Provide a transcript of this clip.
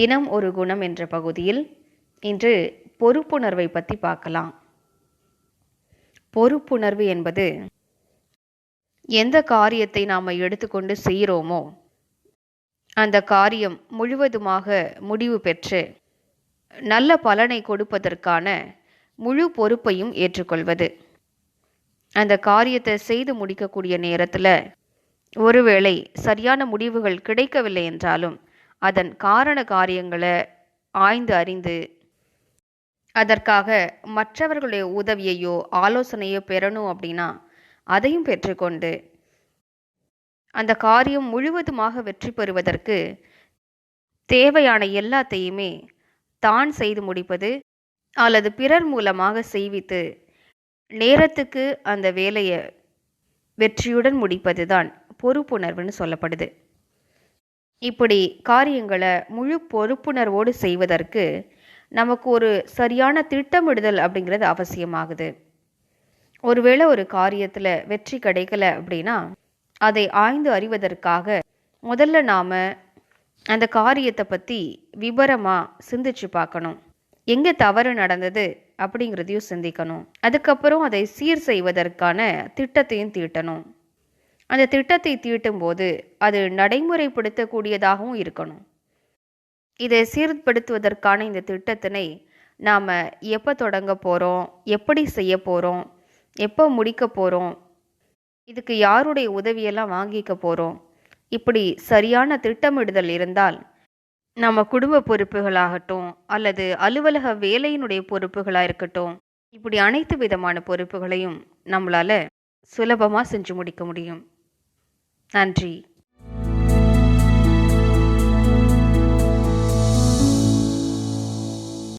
தினம் ஒரு குணம் என்ற பகுதியில் இன்று பொறுப்புணர்வை பற்றி பார்க்கலாம். பொறுப்புணர்வு என்பது எந்த காரியத்தை நாம் எடுத்துக்கொண்டு செய்கிறோமோ அந்த காரியம் முழுவதுமாக முடிவு பெற்று நல்ல பலனை கொடுப்பதற்கான முழு பொறுப்பையும் ஏற்றுக்கொள்வது. அந்த காரியத்தை செய்து முடிக்கக்கூடிய நேரத்தில் ஒருவேளை சரியான முடிவுகள் கிடைக்கவில்லை என்றாலும் அதன் காரண காரியங்களை ஆய்ந்து அறிந்து அதற்காக மற்றவர்களுடைய உதவியையோ ஆலோசனையோ பெறணும் அப்படின்னா அதையும் பெற்றுக்கொண்டு அந்த காரியம் முழுவதுமாக வெற்றி பெறுவதற்கு தேவையான எல்லாத்தையுமே தான் செய்து முடிப்பது அல்லது பிறர் மூலமாக செய்வித்து நேரத்துக்கு அந்த வேலையை வெற்றியுடன் முடிப்பது தான் பொறுப்புணர்வுன்னு சொல்லப்படுது. இப்படி காரியங்களை முழு பொறுப்புணர்வோடு செய்வதற்கு நமக்கு ஒரு சரியான திட்டமிடுதல் அப்படிங்கிறது அவசியமாகுது. ஒருவேளை ஒரு காரியத்தில் வெற்றி கிடைக்கல அப்படின்னா அதை ஆய்ந்து அறிவதற்காக முதல்ல நாம் அந்த காரியத்தை பற்றி விபரமாக சிந்திச்சு பார்க்கணும். எங்கே தவறு நடந்தது அப்படிங்கிறதையும் சிந்திக்கணும். அதுக்கப்புறம் அதை சீர் செய்வதற்கான திட்டத்தையும் தீட்டணும். அந்த திட்டத்தை தீட்டும் போது அது நடைமுறைப்படுத்தக்கூடியதாகவும் இருக்கணும். இதை சீர்படுத்துவதற்கான இந்த திட்டத்தினை நாம் எப்போ தொடங்க போகிறோம் எப்படி செய்ய போகிறோம் எப்போ முடிக்க போகிறோம் இதுக்கு யாருடைய உதவியெல்லாம் வாங்கிக்க போகிறோம் இப்படி சரியான திட்டமிடுதல் இருந்தால் நம்ம குடும்ப பொறுப்புகளாகட்டும் அல்லது அலுவலக வேலையினுடைய பொறுப்புகளாக இருக்கட்டும் இப்படி அனைத்து விதமான பொறுப்புகளையும் நம்மளால் சுலபமாக செஞ்சு முடிக்க முடியும். நன்றி